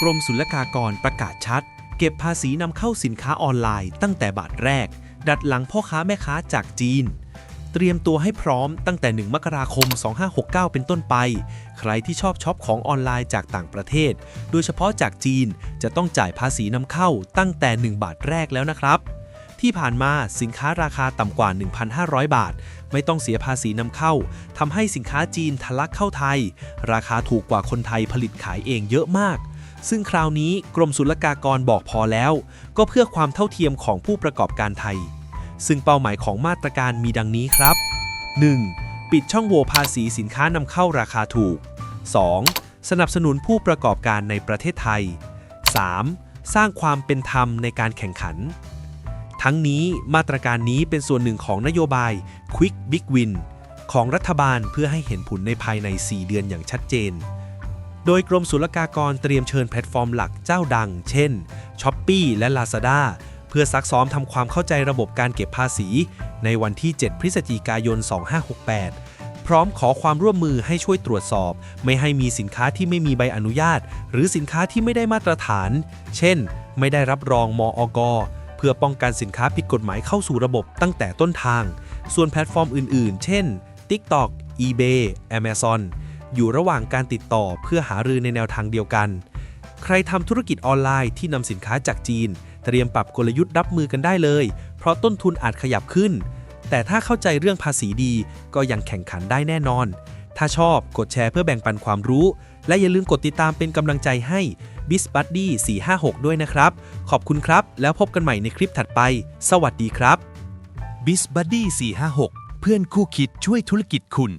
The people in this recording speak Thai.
กรมศุลกากรประกาศชัด เก็บภาษีนำเข้าสินค้าออนไลน์ตั้งแต่บาทแรก ดัดหลังพ่อค้าแม่ค้าจากจีน เตรียมตัวให้พร้อมตั้งแต่ 1 มกราคม 2569 เป็นต้นไป ใครที่ชอบช็อปของออนไลน์จากต่างประเทศ โดยเฉพาะจากจีนจะต้องจ่ายภาษีนำเข้าตั้งแต่ 1 บาทแรกแล้วนะครับที่ผ่านมาสินค้าราคาต่ำกว่า 1,500 บาท ไม่ต้องเสียภาษีนำเข้าทำให้สินค้าจีนทะลักเข้าไทย ราคาถูกกว่าคนไทยผลิตขายเองเยอะมาก ซึ่งคราวนี้กรมศุลกากรบอกพอแล้ว ก็เพื่อความเท่าเทียมของผู้ประกอบการไทย ซึ่งเป้าหมายของมาตรการมีดังนี้ครับ 1. ปิดช่องโหว่ภาษีสินค้านำเข้าราคาถูก 2. สนับสนุนผู้ประกอบการในประเทศไทย 3. สร้างความเป็นธรรมในการแข่งขัน ทั้งนี้มาตรการนี้เป็นส่วนหนึ่งของนโยบาย Quick Big Win ของรัฐบาลเพื่อให้เห็นผลในภายใน 4 เดือนอย่างชัดเจน โดยกรมศุลกากรเตรียมเชิญแพลตฟอร์มหลักเจ้าดัง เช่น s h อ p e e และ Lazada เพื่อซักซ้อมทำความเข้าใจระบบการเก็บภาษี ในวันที่ 7 พฤศจิกายน 2568 พร้อมขอความร่วมมือให้ช่วยตรวจสอบ ไม่ให้มีสินค้าที่ไม่มีใบอนุญาต หรือสินค้าที่ไม่ได้มาตรฐาน เช่น ไม่ได้รับรองมอกเพื่อป้องกันสินค้าผิดกฎหมายเข้าสู่ระบบตั้งแต่ต้นทาง ส่วนแพลตฟอร์มอื่น ๆ เช่น TikTok, eBay, Amazon อยู่ระหว่างการติดต่อเพื่อหารือในแนวทางเดียวกัน ใครทำธุรกิจออนไลน์ที่นำสินค้าจากจีน เตรียมปรับกลยุทธ์รับมือกันได้เลย เพราะต้นทุนอาจขยับขึ้น แต่ถ้าเข้าใจเรื่องภาษีดีก็ยังแข่งขันได้แน่นอน ถ้าชอบกดแชร์เพื่อแบ่งปันความรู้ และอย่าลืมกดติดตามเป็นกำลังใจให้ b i z b u d d y 456 ด้วยนะครับ ขอบคุณครับ แล้วพบกันใหม่ในคลิปถัดไป สวัสดีครับ b i z b u d d y 456 เพื่อนคู่คิดช่วยธุรกิจคุณ